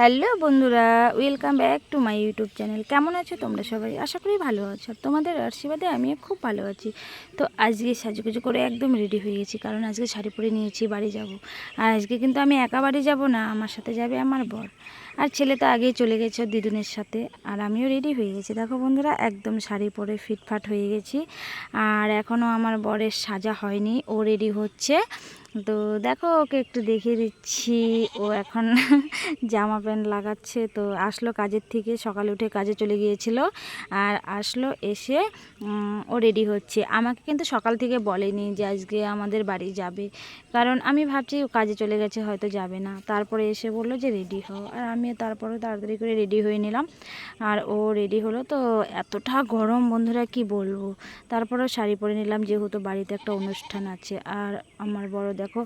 Hello বন্ধুরা welcome back to my YouTube channel কেমন আছো তোমরা সবাই? আশা করি ভালো আছো। তোমাদের আশীর্বাদে আমিও খুব ভালো আছি। তো আজকে সাজুগুজু করে একদম রেডি হয়ে গেছি, কারণ আজকে শাড়ি পরে নিয়েছি, বাড়ি যাব। আর আজকে কিন্তু আমি একা বাড়ি যাব না, আমার সাথে যাবে আমার বর। আর ছেলে তো আগেই চলে গেছে দিদুনের সাথে, আর আমিও রেডি হয়ে গেছি। দেখো বন্ধুরা, একদম শাড়ি পরে ফিটফাট হয়ে গেছি। আর এখনও আমার বরের সাজা হয়নি, ও রেডি হচ্ছে। তো দেখো, ওকে একটু দেখিয়ে দিচ্ছি। ও এখন জামা প্যান্ট লাগাচ্ছে। তো আসলো কাজের থেকে, সকালে উঠে কাজে চলে গিয়েছিল। আর আসলো এসে ও রেডি হচ্ছে। আমাকে কিন্তু সকাল থেকে বলেনি যে আজকে আমাদের বাড়ি যাবে। কারণ আমি ভাবছি ও কাজে চলে গেছে, হয়তো যাবে না। তারপরে এসে বলল যে রেডি হও। আর আমি তারপরে তাড়াতাড়ি করে রেডি হয়ে নিলাম। আর ও রেডি হলো। তো এতটা গরম, বন্ধুরা কি বলব? তারপরেও শাড়ি পরে নিলাম, যেহেতু বাড়িতে একটা অনুষ্ঠান আছে। আর আমার বড় দেখো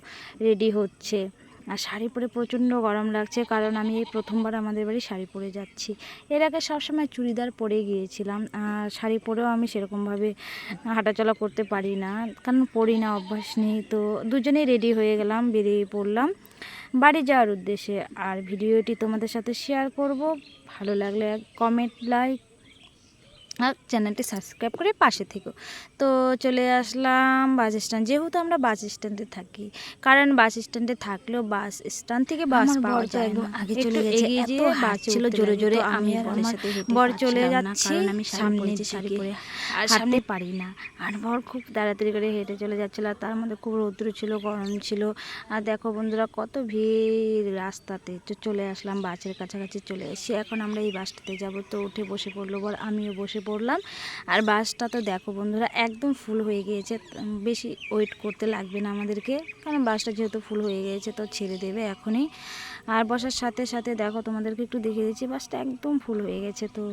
রেডি হচ্ছে। আর শাড়ি পরে প্রচণ্ড গরম লাগছে, কারণ আমি এই প্রথমবার আমাদের বাড়ি শাড়ি পরে যাচ্ছি। এর আগে সবসময় চুড়িদার পরে গিয়েছিলাম শাড়ি পরেও আমি সেরকমভাবে হাঁটাচলা করতে পারি না, কারণ পরি না, অভ্যাস নেই। তো দুজনেই রেডি হয়ে গেলাম, বেরিয়ে পড়লাম বাড়ি যাওয়ার উদ্দেশ্যে। আর ভিডিওটি তোমাদের সাথে শেয়ার করব। ভালো লাগলে কমেন্ট লাইক আর চ্যানেলটি সাবস্ক্রাইব করে পাশে থেকো। তো চলে আসলাম বাস স্ট্যান্ড। যেহেতু আমরা বাস স্ট্যান্ডে থাকি কারণ বাস স্ট্যান্ডে থাকলেও বাস স্ট্যান্ড থেকে বাস পাওয়া যায় একদম আগে চলে গেছে, এত বাস ছিল জোরে জোরে আমি আমার বর চলে যাচ্ছি, আমি পরেছি শাড়ি পরে আর সামনে- পারি না। আর বর খুব তাড়াতাড়ি করে হেঁটে চলে যাচ্ছিল আর তার মধ্যে খুব রৌদ্র ছিল গরম ছিল। আর দেখো বন্ধুরা কত ভিড় রাস্তাতে। তো চলে আসলাম বাসের কাছাকাছি চলে এসে এখন আমরা এই বাসটাতে যাব। তো উঠে বসে পড়ল বর আমিও বসে পড়লাম আর বাসটা তো দেখো বন্ধুরা, একদম ফুল হয়ে গিয়েছে। বেশি ওয়েট করতে লাগবে না আমাদেরকে, কারণ বাসটা যেহেতু ফুল হয়ে গিয়েছে তো ছেড়ে দেবে এখনই। আর বসার সাথে সাথে দেখো তোমাদেরকে একটু দেখিয়ে দিচ্ছি, বাসটা একদম ফুল হয়ে গেছে তো।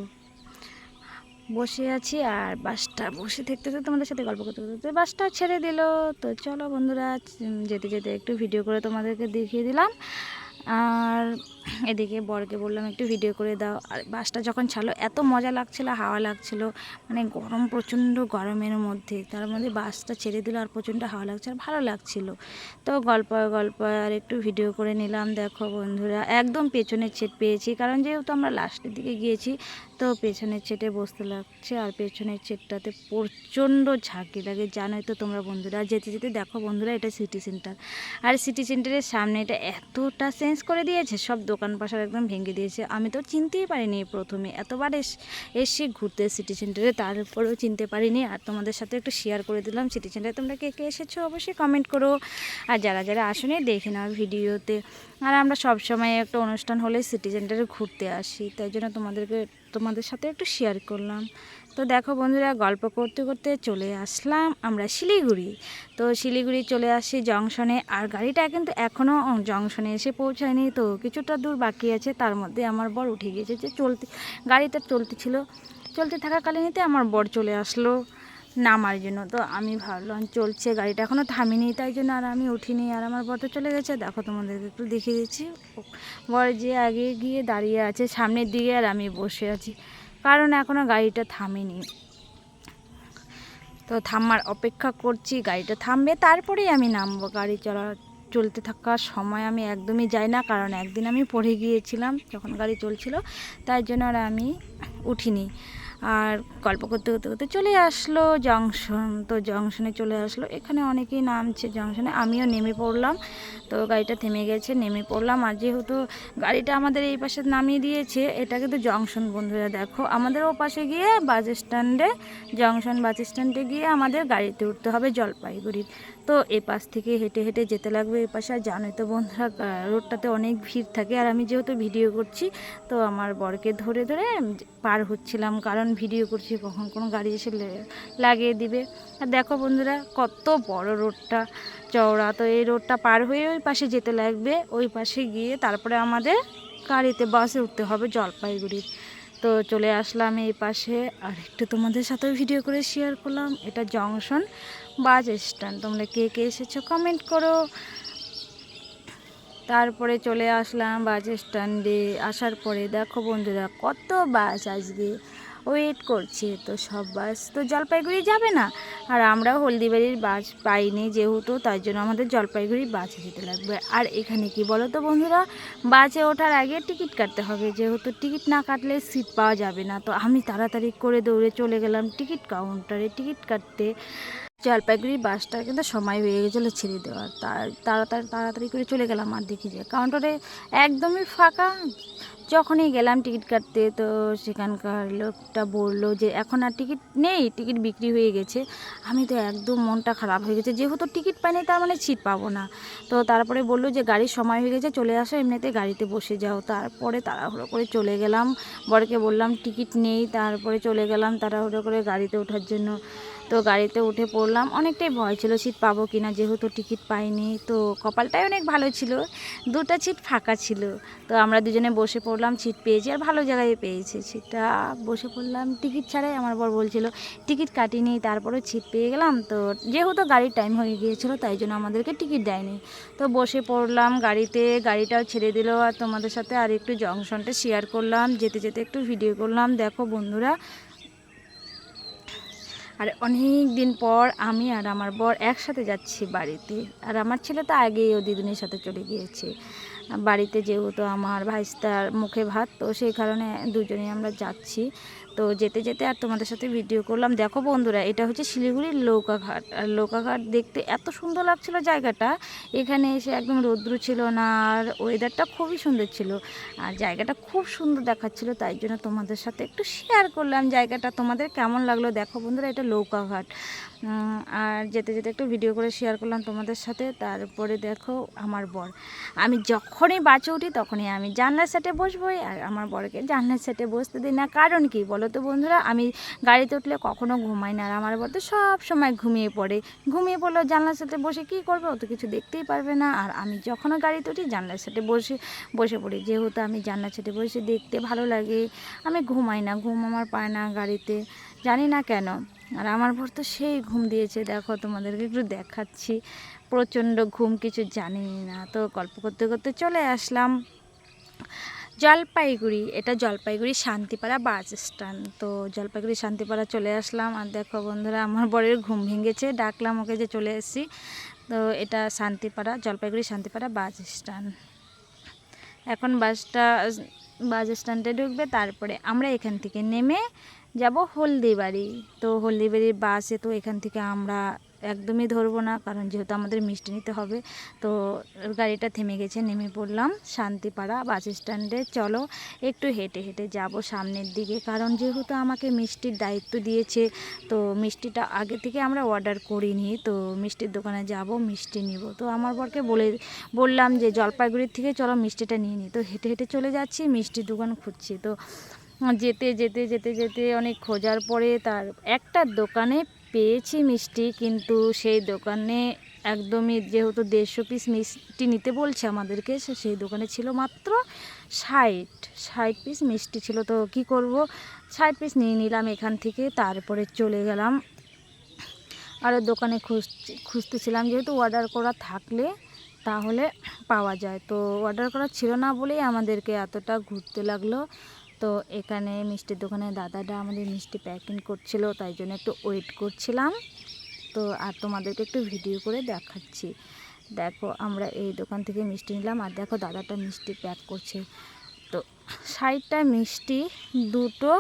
বসে আছি আর বাসটা বসে থাকতে তো তোমাদের সাথে গল্প করতে করতে বাসটা ছেড়ে দিল। তো চলো বন্ধুরা যেতে যেতে একটু ভিডিও করে তোমাদেরকে দেখিয়ে দিলাম। আর এদিকে বরকে বললাম, একটু ভিডিও করে দাও। আর বাসটা যখন ছাড়লো, এত মজা লাগছিল, হাওয়া লাগছিল মানে গরম, প্রচণ্ড গরমের মধ্যে। তার মধ্যে বাসটা ছেড়ে দিল আর প্রচণ্ড হাওয়া লাগছে আর ভালো লাগছিল। তো গল্প গল্প, আর একটু ভিডিও করে নিলাম। দেখো বন্ধুরা, একদম পেছনে ছেট পেয়েছি। কারণ যেহেতু আমরা লাস্টের দিকে গিয়েছি তো পেছনের ছেটে বসতে লাগছে আর পেছনের ছেটটাতে প্রচণ্ড ঝাঁকি লাগে। জানোই তো তোমরা বন্ধুরা, আর যেতে যেতে দেখো বন্ধুরা, এটা সিটি সেন্টার আর সিটি সেন্টারের সামনে এটা এতটা চেঞ্জ করে দিয়েছে, সব দোকান পাশার একদম ভেঙে দিয়েছে। আমি তো চিনতেই পারিনি প্রথমে। এতবার এস ঘুরতে সিটি সেন্টারে তারপরেও চিনতে পারিনি। আর তোমাদের সাথে একটু শেয়ার করে দিলাম সিটি সেন্টারে তোমরা কে কে এসেছ অবশ্যই কমেন্ট করো। আর যারা যারা আসনে, দেখে নাও ভিডিওতে আর আমরা সব সময় একটা অনুষ্ঠান হলে সিটি সেন্টারে ঘুরতে আসি। তাই জন্য তোমাদেরকে তোমাদের সাথে একটু শেয়ার করলাম। তো দেখো বন্ধুরা, গল্প করতে করতে চলে আসলাম আমরা শিলিগুড়ি। তো শিলিগুড়ি চলে আসি জংশনে, আর গাড়িটা কিন্তু এখনও জংশনে এসে পৌঁছায়নি, তো কিছুটা দূর বাকি আছে। তার মধ্যে আমার বর উঠে গিয়েছে যে চলতে, গাড়িটা চলতে ছিল। চলতে থাকাকালীনতে আমার বর চলে আসলো। নামার জন্য। তো আমি ভাবলাম, চলছে গাড়িটা এখনও থামিনি, তাই জন্য আর আমি উঠিনি। আর আমার তো চলে গেছে। দেখো তোমাদেরকে একটু দেখিয়ে দিচ্ছি। বর যে আগে গিয়ে দাঁড়িয়ে আছে সামনের দিকে আর আমি বসে আছি। কারণ এখনও গাড়িটা থামেনি। তো থামার অপেক্ষা করছি, গাড়িটা থামবে, তারপরেই আমি নামবো। গাড়ি চলা, চলতে থাকার সময় আমি একদমই যাই না, কারণ একদিন আমি পড়ে গিয়েছিলাম যখন গাড়ি চলছিল, তাই জন্য আর আমি উঠিনি। আর গল্প করতে করতে করতে চলে আসলো জংশন। তো জংশনে চলে আসলো। এখানে অনেকেই নামছে জংশনে। আমিও নেমে পড়লাম। তো গাড়িটা থেমে গেছে, নেমে পড়লাম। আর যেহেতু গাড়িটা আমাদের এই পাশে নামিয়ে দিয়েছে, এটা কিন্তু জংশন বন্ধুরা দেখো। আমাদের ও পাশে গিয়ে বাস স্ট্যান্ডে, জংশন বাস স্ট্যান্ডে গিয়ে আমাদের গাড়িতে উঠতে হবে জলপাইগুড়ির। তো এ পাশ থেকে হেঁটে হেঁটে যেতে লাগবে এ পাশে। আর জানোই তো বন্ধুরা রোডটাতে অনেক ভিড় থাকে। আর আমি যেহেতু ভিডিও করছি, তো আমার বরকে ধরে ধরে পার হচ্ছিলাম। কারণ ভিডিও করছি, কখন কোনো গাড়ি এসে লাগিয়ে দিবে। আর দেখো বন্ধুরা, কত বড় রোডটা, চওড়া। তো এই রোডটা পার হয়ে ওই পাশে যেতে লাগবে। ওই পাশে গিয়ে তারপরে আমাদের গাড়িতে বাসে উঠতে হবে জলপাইগুড়ির। তো চলে আসলাম এই পাশে। আর একটু তোমাদের সাথেও ভিডিও করে শেয়ার করলাম। এটা জংশন বাস স্ট্যান্ড তোমরা কে কে এসেছ কমেন্ট করো। তারপরে চলে আসলাম বাস স্ট্যান্ডে আসার পরে দেখো বন্ধুরা কত বাস আজকে। ওয়েট করছি, তো সব বাস তো জলপাইগুড়ি যাবে না। আর আমরাও হলদিবাড়ির বাস পাইনি যেহেতু তাই জন্য আমাদের জলপাইগুড়ি বাসে যেতে লাগবে। আর এখানে কি বলো তো বন্ধুরা বাসে ওঠার আগে টিকিট কাটতে হবে। যেহেতু টিকিট না কাটলে সিট পাওয়া যাবে না। তো আমি তাড়াতাড়ি করে দৌড়ে চলে গেলাম টিকিট কাউন্টারে টিকিট কাটতে জলপাইগুড়ি বাসটা কিন্তু সময় হয়ে গেছিল ছেড়ে দেওয়ার। তার, তাড়াতাড়ি তাড়াতাড়ি করে চলে গেলাম। আর দেখি যে কাউন্টারে একদমই ফাঁকা। যখনই গেলাম টিকিট কাটতে, তো সেখানকার লোকটা বলল যে, এখন আর টিকিট নেই, টিকিট বিক্রি হয়ে গেছে। আমি তো একদম মনটা খারাপ হয়ে গেছে। যেহেতু টিকিট পাইনি, তার মানে সিট পাবো না। তো তারপরে বলল যে, গাড়ির সময় হয়ে গেছে, চলে আসো, এমনিতে গাড়িতে বসে যাও। তারপরে তাড়াহুড়ো করে চলে গেলাম। বরকে বললাম, টিকিট নেই। তারপরে চলে গেলাম তাড়াহুড়ো করে গাড়িতে ওঠার জন্য। তো গাড়িতে উঠে পড়লাম। অনেকটাই ভয় ছিল, সিট পাবো কি না যেহেতু টিকিট পাইনি। তো কপালটাই অনেক ভালো ছিল, দুটো সিট ফাঁকা ছিল। তো আমরা দুজনে বসে পড়লাম, সিট পেয়েছি আর ভালো জায়গায় পেয়েছি। সিটটা বসে পড়লাম, টিকিট ছাড়াই আমার বর বলছিল, টিকিট কাটিনি তারপরে সিট পেয়ে গেলাম। তো যেহেতু গাড়ির টাইম হয়ে গিয়েছিল, তাই জন্য আমাদেরকে টিকিট দেয়নি। তো বসে পড়লাম গাড়িতে, গাড়িটাও ছেড়ে দিল। আর তোমাদের সাথে আর একটু জংশনটা শেয়ার করলাম, যেতে যেতে একটু ভিডিও করলাম। দেখো বন্ধুরা আর অনেক দিন পর আমি আর আমার বর একসাথে যাচ্ছি বাড়িতে। আর আমার ছেলে তো আগেই ও দিদুনির সাথে চলে গিয়েছে। বাড়িতে যেহেতু আমার ভাইস্তার মুখে ভাত, তো সেই কারণে দুজনেই আমরা যাচ্ছি। তো যেতে যেতে আর তোমাদের সাথে ভিডিও করলাম। দেখো বন্ধুরা এটা হচ্ছে শিলিগুড়ির নৌকাঘাট। আর নৌকাঘাট দেখতে এত সুন্দর লাগছিল জায়গাটা। এখানে এসে একদম রৌদ্র ছিল না আর ওয়েদারটা খুবই সুন্দর ছিল। আর জায়গাটা খুব সুন্দর দেখাচ্ছিল তাই জন্য তোমাদের সাথে একটু শেয়ার করলাম জায়গাটা। তোমাদের কেমন লাগল দেখো বন্ধুরা এটা নৌকাঘাট। উম, আর যেতে যেতে একটু ভিডিও করে শেয়ার করলাম তোমাদের সাথে। তারপরে দেখো আমার বর। আমি যখনই বাঁচে উঠি তখনই আমি জানলার সেটে বসবোই আর আমার বরকে জানলার সেটে বসতে দিই না। কারণ কি বলো? তো বন্ধুরা, আমি গাড়িতে উঠলে কখনো ঘুমাই না আর আমার বর তো সব সময় ঘুমিয়ে পড়ে। ঘুমিয়ে পড়লেও জানলার সাথে বসে কী করবে? ও তো কিছু দেখতেই পারবে না। আর আমি যখনও গাড়িতে উঠি, জানলার সাথে বসে বসে পড়ি। যেহেতু আমি জানলার সেটে বসে দেখতে ভালো লাগে, আমি ঘুমাই না, ঘুম আমার পায় না গাড়িতে, জানি না কেন। আর আমার বর তো সেই ঘুম দিয়েছে, দেখো তোমাদেরকে একটু দেখাচ্ছি। প্রচণ্ড ঘুম, কিছু জানি না। তো গল্প করতে করতে চলে আসলাম। জলপাইগুড়ি, এটা জলপাইগুড়ি শান্তিপাড়া বাস স্ট্যান্ড। তো জলপাইগুড়ি শান্তিপাড়া চলে আসলাম আর দেখো বন্ধুরা, আমার বরের ঘুম ভেঙেছে, ডাকলাম ওকে যে চলে এসেছি। তো এটা শান্তিপাড়া, জলপাইগুড়ি শান্তিপাড়া বাস স্ট্যান্ড। এখন বাসটা, বাস স্ট্যান্ডে ঢুকবে, তারপরে আমরা এখান থেকে নেমে যাব হলদিবাড়ি। তো হলদিবাড়ির বাসে তো এখান থেকে আমরা একদমই ধরবো না, কারণ যেহেতু আমাদের মিষ্টি নিতে হবে, তো গাড়িটা থেমে গেছে, নেমে পড়লাম শান্তিপাড়া বাস স্ট্যান্ডে। চলো একটু হেঁটে হেঁটে যাব সামনের দিকে, কারণ যেহেতু আমাকে মিষ্টির দায়িত্ব দিয়েছে, তো মিষ্টিটা আগে থেকে আমরা অর্ডার করিনি, তো মিষ্টির দোকানে যাব, মিষ্টি নিব। তো আমার বরকে বলে, বললাম যে জলপাইগুড়ির থেকে চলো মিষ্টিটা নিয়ে নিই তো হেঁটে হেঁটে চলে যাচ্ছি, মিষ্টির দোকান খুঁজছি। তো যেতে যেতে যেতে যেতে অনেক খোঁজার পরে তার একটা দোকানে পেয়েছি মিষ্টি, কিন্তু সেই দোকানে একদমই যেহেতু দেড়শো পিস মিষ্টি নিতে বলছে আমাদেরকে সেই দোকানে ছিল মাত্র ষাট ষাট পিস মিষ্টি ছিল। তো কি করব? ষাট পিস নিয়ে নিলাম এখান থেকে, তারপরে চলে গেলাম। আরও দোকানে খুঁজতে খুঁজতেছিলাম যেহেতু অর্ডার করা থাকলে তাহলে পাওয়া যায়। তো অর্ডার করা ছিল না বলেই আমাদেরকে এতটা ঘুরতে লাগল। তো এখানে মিষ্টির দোকানে দাদাটা আমাদের মিষ্টি প্যাকিং করছিল, তাই জন্য একটু ওয়েট করছিলাম। তো আর তোমাদেরকে একটু ভিডিও করে দেখাচ্ছি। দেখো, আমরা এই দোকান থেকে মিষ্টি নিলাম আর দেখো দাদাটা মিষ্টি প্যাক করছে। তো ষাটটা মিষ্টি, দুটো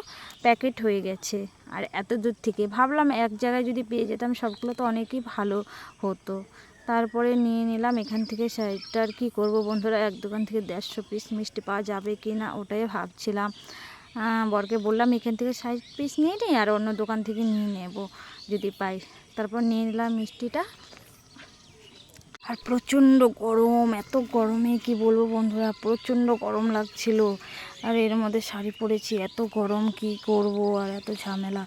প্যাকেট হয়ে গেছে। আর এত দূর থেকে ভাবলাম এক জায়গায় যদি পেয়ে যেতাম, সবগুলো তো অনেকই ভালো হতো। তারপরে নিয়ে নিলাম। এখান থেকে আর কী করব বন্ধুরা? এক দোকান থেকে দেড়শো পিস মিষ্টি পাওয়া যাবে কি না ওটাই ভাবছিলাম। বরকে বললাম, এখান থেকে ষাট পিস নিয়ে নিই আর অন্য দোকান থেকে নিয়ে নেব যদি পাই। তারপর নিয়ে নিলাম মিষ্টিটা। আর প্রচণ্ড গরম, এত গরমে কি বলব বন্ধুরা? প্রচণ্ড গরম লাগছিল। আর এর মধ্যে শাড়ি পরেছি, এত গরম কি করব আর এত ঝামেলা।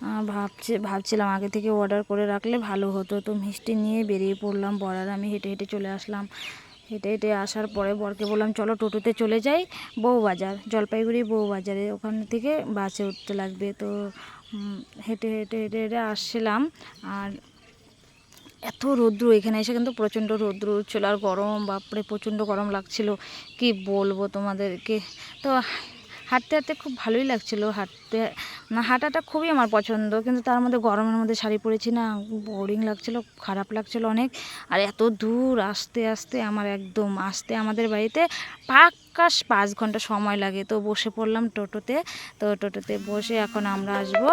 ভাবছি, ভাবছিলাম আগে থেকে অর্ডার করে রাখলে ভালো হতো। তো মিষ্টি নিয়ে বেরিয়ে পড়লাম বরার আমি হেঁটে হেঁটে চলে আসলাম। হেঁটে হেঁটে আসার পরে বরকে বললাম, চলো টোটোতে চলে যাই, বউবাজার, জলপাইগুড়ি বউবাজারে। ওখান থেকে বাসে উঠতে লাগবে। তো হেঁটে হেঁটে হেঁটে হেঁটে আসছিলাম। আর এত রৌদ্র, এখানে এসে কিন্তু প্রচণ্ড রৌদ্র ছিল। আর গরম, বাপরে, প্রচণ্ড গরম লাগছিল। কি বলব তোমাদেরকে? তো হাঁটতে হাঁটতে খুব ভালোই লাগছিল। হাঁটতে হাঁটাটা খুবই আমার পছন্দ, কিন্তু তার মধ্যে গরমের মধ্যে শাড়ি পরেছি না বোরিং লাগছিল, খারাপ লাগছিল অনেক। আর এত দূর আসতে আসতে আমার একদম, আসতে আমাদের বাড়িতে পাক্কা পাঁচ ঘণ্টা সময় লাগে। তো বসে পড়লাম টোটোতে, তো টোটোতে বসে এখন আমরা আসব।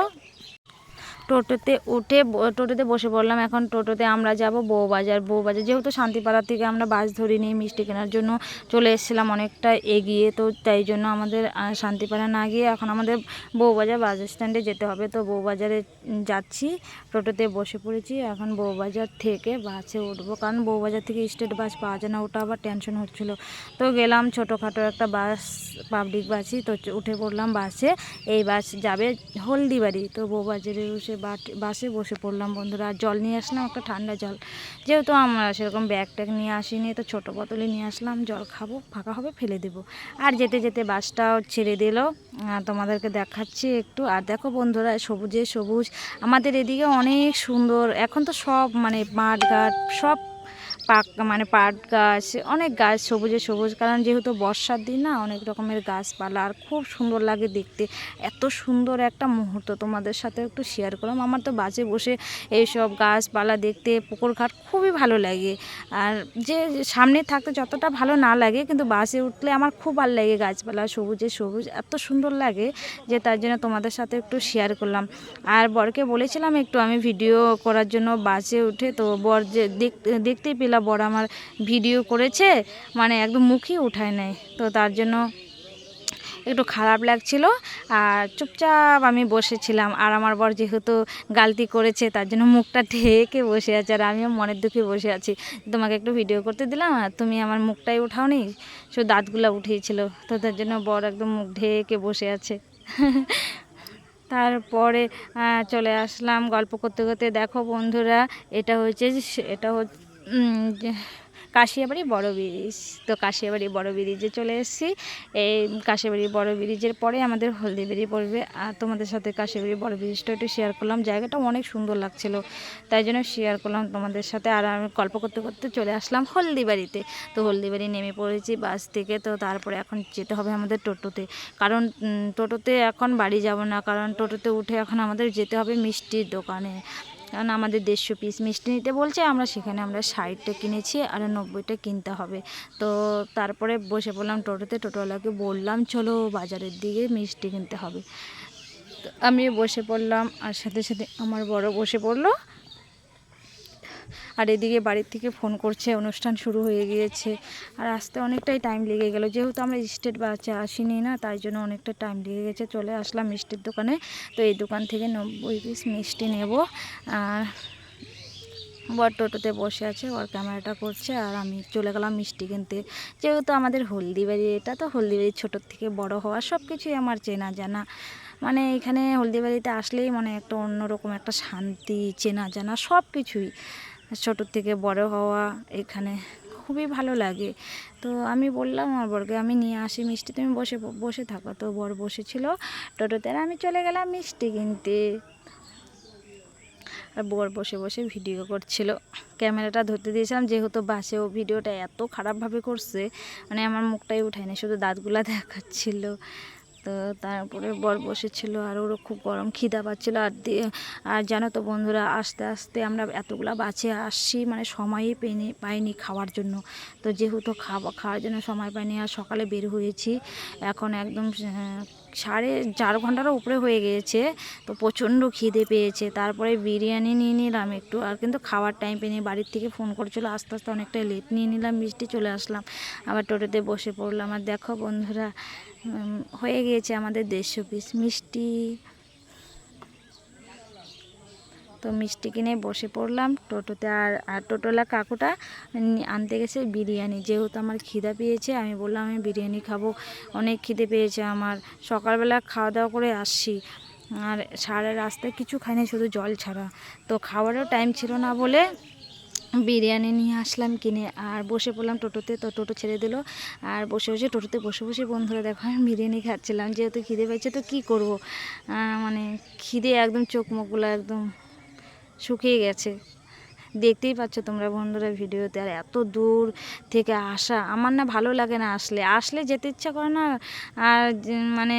টোটোতে উঠে টোটোতে বসে পড়লাম। এখন টোটোতে আমরা যাব বউবাজার। বউবাজার যেহেতু শান্তিপাড়া থেকে আমরা বাস ধরে নিয়ে মিষ্টি কেনার জন্য চলে এসেছিলাম অনেকটা এগিয়ে। তো তাই জন্য আমাদের শান্তিপাড়া না গিয়ে এখন আমাদের বউবাজার বাস স্ট্যান্ডে যেতে হবে। তো বউবাজারে যাচ্ছি, টোটোতে বসে পড়েছি। এখন বউবাজার থেকে বাসে উঠবো। কারণ বউবাজার থেকে স্টেট বাস পাওয়া যায় না, ওটা আবার টেনশন হচ্ছিল। তো গেলাম ছোটোখাটো একটা বাস পাবলিক বাসই। তো উঠে পড়লাম বাসে। এই বাস যাবে হলদিবাড়ি। তো বউবাজারে বসে বাসে বসে পড়লাম বন্ধুরা। আর জল নিয়ে আসলাম একটা ঠান্ডা জল। যেহেতু আমরা সেরকম ব্যাগ ট্যাগ নিয়ে আসিনি, তো ছোটো বোতলে নিয়ে আসলাম। জল খাব, ফাঁকা হবে, ফেলে দেবো। আর যেতে যেতে বাসটাও ছেড়ে দিল। তোমাদেরকে দেখাচ্ছি একটু। আর দেখো বন্ধুরা, সবুজে সবুজ। আমাদের এদিকে অনেক সুন্দর। এখন তো সব মানে মাঠ ঘাট সব পাক মানে পাট গাছ, অনেক গাছ সবুজে সবুজ। কারণ যেহেতু বর্ষার দিন না, অনেক রকমের গাছপালা, আর খুব সুন্দর লাগে দেখতে। এত সুন্দর একটা মুহূর্ত তোমাদের সাথে একটু শেয়ার করলাম। আমার তো বাসে বসে এইসব গাছপালা দেখতে, পুকুর ঘাট খুবই ভালো লাগে। আর যে সামনে থাকতে যতটা ভালো না লাগে, কিন্তু বাসে উঠলে আমার খুব ভালো লাগে গাছপালা সবুজে সবুজ। এত সুন্দর লাগে যে তার জন্য তোমাদের সাথে একটু শেয়ার করলাম। আর বরকে বলেছিলাম একটু আমি ভিডিও করার জন্য বাসে উঠে, তো বর যে দেখতে দেখতেই পেলাম বর আমার ভিডিও করেছে মানে একদম মুখই উঠায় নেয় তো তার জন্য একটু খারাপ লাগছিল, আর চুপচাপ আমি বসেছিলাম। আর আমার বর যেহেতু গালতি করেছে, তার জন্য মুখটা ঢেকে বসে আছে, আর আমিও মনের দুঃখে বসে আছি। তোমাকে একটু ভিডিও করতে দিলাম, আর তুমি আমার মুখটাই উঠাওনি, শুধু দাঁতগুলো উঠিয়েছিল। তো তার জন্য বর একদম মুখ ঢেকে বসে আছে। তারপরে চলে আসলাম গল্প করতে করতে। দেখো বন্ধুরা, এটা সে- এটা হচ্ছে কাশিয়াবাড়ি বড় ব্রিজ তো কাশিয়াবাড়ি বড় ব্রিজে চলে এসেছি। এই কাশিয়াবাড়ি বড় ব্রিজের পরে আমাদের হলদিবাড়ি পড়বে। আর তোমাদের সাথে কাশিয়াবাড়ি বড় ব্রিজটা একটু শেয়ার করলাম। জায়গাটা অনেক সুন্দর লাগছিল। তাই জন্য শেয়ার করলাম তোমাদের সাথে। আর আমি গল্প করতে করতে চলে আসলাম হলদিবাড়িতে। তো হলদিবাড়ি নেমে পড়েছি বাস থেকে। তো তারপরে এখন যেতে হবে আমাদের টোটোতে। কারণ টোটোতে এখন বাড়ি যাব না। কারণ টোটোতে উঠে এখন আমাদের যেতে হবে মিষ্টির দোকানে। কারণ আমাদের দেড়শো পিস মিষ্টি নিতে বলছে, আমরা সেখানে আমরা ষাটটা কিনেছি আর নব্বইটা কিনতে হবে। তো তারপরে বসে পড়লাম টোটোতে, টোটোওয়ালাকে বললাম, চলো বাজারের দিকে মিষ্টি কিনতে হবে। আমি বসে পড়লাম, আর সাথে সাথে আমার বড় বসে পড়ল। আর এদিকে বাড়ির থেকে ফোন করছে, অনুষ্ঠান শুরু হয়ে গিয়েছে। আর আসতে অনেকটাই টাইম লেগে গেল। যেহেতু আমরা স্টেট বাচ্চা আসিনি না, তাই জন্য অনেকটা টাইম লেগে গেছে। চলে আসলাম মিষ্টির দোকানে। তো এই দোকান থেকে নব্বই পিস মিষ্টি নেব। আর বর টোটোতে বসে আছে ওর ক্যামেরাটা করছে। আর আমি চলে গেলাম মিষ্টি কিনতে। যেহেতু আমাদের হলদিবাড়ি, এটা তো হলদিবাড়ি ছোটোর থেকে বড় হওয়া সব কিছুই আমার চেনা জানা। মানে এখানে হলদিবাড়িতে আসলেই মানে একটা অন্যরকম একটা শান্তি, চেনা জানা সব কিছুই ছোটোর থেকে বড় হওয়া এখানে খুবই ভালো লাগে। তো আমি বললাম আমার বরকে, আমি নিয়ে আসি মিষ্টি, তুমি বসে বসে থাকো। তো বর বসেছিল টোটোতে, আর আমি চলে গেলাম মিষ্টি কিনতে। আর বর বসে বসে ভিডিও করছিল। ক্যামেরাটা ধরতে দিয়েছিলাম, যেহেতু বাসে ও ভিডিওটা এত খারাপভাবে করছে মানে আমার মুখটাই উঠায়নি, শুধু দাঁতগুলা দেখাচ্ছিল। তো তারপরে বর বসেছিল আর ওরও খুব গরম খিদা পাচ্ছিলো। আর দিয়ে আর জানো তো বন্ধুরা, আস্তে আস্তে আমরা এতগুলা বাঁচে আসছি মানে সময়ই পেনি, পাইনি খাওয়ার জন্য। তো যেহেতু খাওয়া, খাওয়ার জন্য সময় পাইনি, আর সকালে বের হয়েছি, এখন একদম সাড়ে চার ঘন্টারও উপরে হয়ে গিয়েছে, তো প্রচণ্ড খিদে পেয়েছে। তারপরে বিরিয়ানি নিয়ে নিলাম একটু, আর কিন্তু খাওয়ার টাইম পেয়ে বাড়ির থেকে ফোন করছিল, আস্তে আস্তে অনেকটা লেট নিয়ে নিলাম, মিষ্টি চলে আসলাম। আবার টোটোতে বসে পড়লাম। আর দেখো বন্ধুরা হয়ে গিয়েছে আমাদের দেড়শো পিস মিষ্টি। তো মিষ্টি কিনে বসে পড়লাম টোটোতে আর আর টোটোলা কাকুটা আনতে গেছে বিরিয়ানি। যেহেতু আমার খিদা পেয়েছে, আমি বললাম আমি বিরিয়ানি খাব। অনেক খিদে পেয়েছে আমার। সকালবেলা খাওয়া দাওয়া করে আসছি। আর সারা রাস্তায় কিছু খাইনি শুধু জল ছাড়া। তো খাওয়ারও টাইম ছিল না বলে বিরিয়ানি নিয়ে আসলাম কিনে, আর বসে পড়লাম টোটোতে, তো টোটো ছেড়ে দিল। আর বসে বসে টোটোতে বসে বসে বন্ধুরা দেখো, আমি বিরিয়ানি খাচ্ছিলাম, যেহেতু খিদে পেয়েছে, তো কী করব? মানে খিদে একদম, চোখ মুখগুলো একদম শুকিয়ে গেছে। দেখতেই পাচ্ছ তোমরা বন্ধুরা ভিডিওতে, আর এত দূর থেকে আসা, আমার না ভালো লাগে না আসলে। আসলে যেতে ইচ্ছা করে না, আর মানে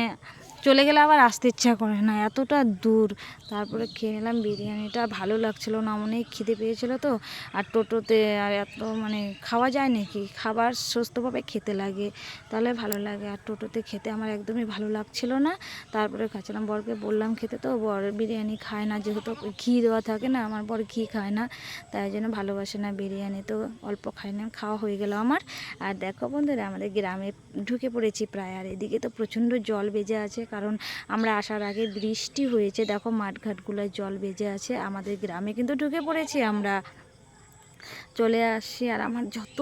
চলে গেলে আবার আসতে ইচ্ছা করে না, এতটা দূর। তারপরে খেয়ে নিলাম বিরিয়ানিটা, ভালো লাগছিল না অনেক খিদে পেয়েছিল তো। আর টোটোতে আর এত মানে খাওয়া যায় নাকি? খাবার সুস্থভাবে খেতে লাগে, তাহলে ভালো লাগে। আর টোটোতে খেতে আমার একদমই ভালো লাগছিল না। তারপরে খাচ্ছিলাম বরকে, বললাম খেতে তো, বর বিরিয়ানি খায় না, যেহেতু ঘি দেওয়া থাকে না, আমার বর ঘি খায় না, তাই জন্য ভালোবাসে না বিরিয়ানি তো, অল্প খাই না, খাওয়া হয়ে গেল আমার। আর দেখো বন্ধুরা, আমাদের গ্রামে ঢুকে পড়েছি প্রায়, আর এদিকে তো প্রচণ্ড জল বেজে আছে কারণ আমরা আসার আগে বৃষ্টি হয়েছে। দেখো মাঠঘাটগুলোয় জল বেজে আছে। আমাদের গ্রামে কিন্তু ঢুকে পড়েছি আমরা। চলে আসছি আর আমার যত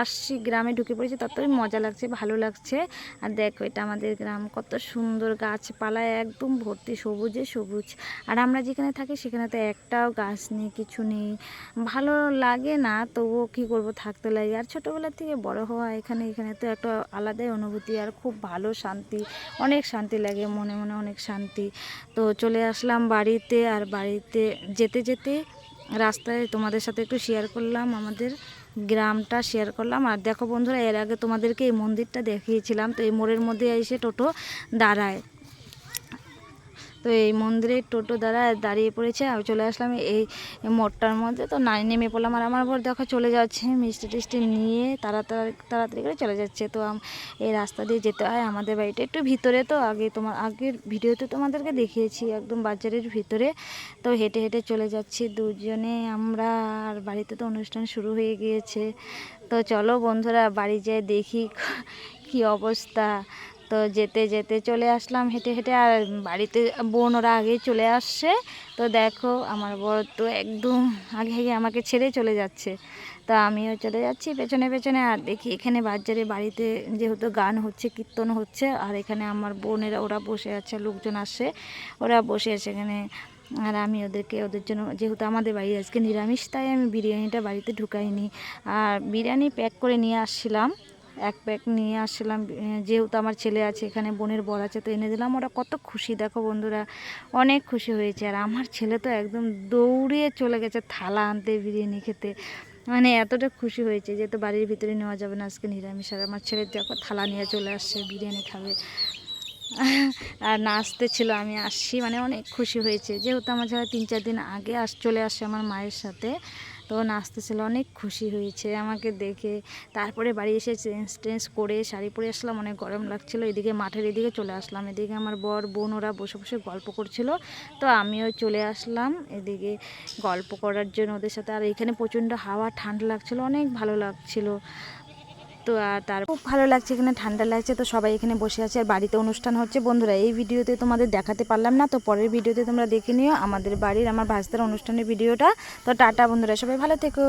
আসছি গ্রামে ঢুকে পড়েছি ততই মজা লাগছে, ভালো লাগছে। আর দেখো এটা আমাদের গ্রাম, কত সুন্দর গাছপালা, একদম ভর্তি সবুজে সবুজ। আর আমরা যেখানে থাকি সেখানে তো একটাও গাছ নেই, কিছু নেই। ভালো লাগে না, তবুও কী করব, থাকতে লাগে। আর ছোটোবেলা থেকে বড় হওয়া এখানে এখানে তো একটা আলাদাই অনুভূতি আর খুব ভালো শান্তি, অনেক শান্তি লাগে, মনে মনে অনেক শান্তি। তো চলে আসলাম বাড়িতে, আর বাড়িতে যেতে যেতে রাস্তায় তোমাদের সাথে একটু শেয়ার করলাম, আমাদের গ্রামটা শেয়ার করলাম। আর দেখো বন্ধুরা, এর আগে তোমাদেরকে এই মন্দিরটা দেখিয়েছিলাম, তো এই মোড়ের মধ্যে এসে টোটো দাঁড়ায়। তো এই মন্দিরের টোটো দ্বারা দাঁড়িয়ে পড়েছে, আমি চলে আসলাম এই মোড়টার মধ্যে। তো নাই নেমে পড়লাম আর আমার বর দেখো চলে যাচ্ছে, মিষ্টি টিষ্টি নিয়ে তাড়াতাড়ি তাড়াতাড়ি করে চলে যাচ্ছে। তো এই রাস্তা দিয়ে যেতে হয় আমাদের বাড়িটা একটু ভিতরে। তো আগে তোমার, আগের ভিডিওতে তোমাদেরকে দেখিয়েছি একদম বাজারের ভিতরে। তো হেঁটে হেঁটে চলে যাচ্ছি দুজনে আমরা, আর বাড়িতে তো অনুষ্ঠান শুরু হয়ে গিয়েছে। তো চলো বন্ধুরা বাড়ি যেয়ে দেখি কি অবস্থা। তো যেতে যেতে চলে আসলাম হেঁটে হেঁটে আর বাড়িতে বোন ওরা আগেই চলে আসছে। তো দেখো আমার বর তো একদম আগে আগে আমাকে ছেড়ে চলে যাচ্ছে। তা আমিও চলে যাচ্ছি পেছনে পেছনে আর দেখি এখানে বাজারে বাড়িতে যেহেতু গান হচ্ছে, কীর্তন হচ্ছে আর এখানে আমার বোনেরা, ওরা বসে আছে, লোকজন আসছে ওরা বসে আছে এখানে। আর আমি ওদেরকে, ওদের জন্য যেহেতু আমাদের বাড়ি আজকে নিরামিষ, তাই আমি বিরিয়ানিটা বাড়িতে ঢুকাইনি। আর বিরিয়ানি প্যাক করে নিয়ে আসছিলাম। এক প্যাক নিয়ে আসছিলাম আহ, যেহেতু আমার ছেলে আছে এখানে বোনের বর আছে তো এনে দিলাম। ওরা কত খুশি। দেখো বন্ধুরা অনেক খুশি হয়েছে। আর আমার ছেলে তো একদম দৌড়িয়ে চলে গেছে থালা আনতে বিরিয়ানি খেতে। মানে এতটা খুশি হয়েছে যেহেতু বাড়ির ভিতরে নেওয়া যাবে না আজকে নিরামিষ। আর আমার ছেলে দেখো থালা নিয়ে চলে আসছে বিরিয়ানি খাবে। আর নাচতে ছিল আমি আসছি। মানে অনেক খুশি হয়েছে। যেহেতু আমার ছেলে তিন চার দিন আগে আস চলে আসছে আমার মায়ের সাথে। তো নাচতে ছিল অনেক খুশি হয়েছে আমাকে দেখে। তারপরে বাড়ি এসে চেঞ্জ টেঞ্জ করে শাড়ি পরে আসলাম, অনেক গরম লাগছিল। এদিকে মাঠের এদিকে চলে আসলাম। এদিকে আমার বর, বোন, ওরা বসে বসে গল্প করছিল। তো আমিও চলে আসলাম এদিকে গল্প করার জন্য ওদের সাথে। আর এখানে প্রচণ্ড হাওয়া, ঠান্ডা লাগছিল, অনেক ভালো লাগছিল। তো তার খুব ভালো লাগছে, এখানে ঠান্ডা লাগছে, তো সবাই এখানে বসে আছে। আর বাড়িতে অনুষ্ঠান হচ্ছে, বন্ধুরা, এই ভিডিওতে তোমাদের দেখাতে পারলাম না, তো পরের ভিডিওতে তোমরা দেখে নিও আমাদের বাড়ির, আমার ভাস্তার অনুষ্ঠানের ভিডিওটা। তো টাটা, বন্ধুরা, সবাই ভালো থেকো।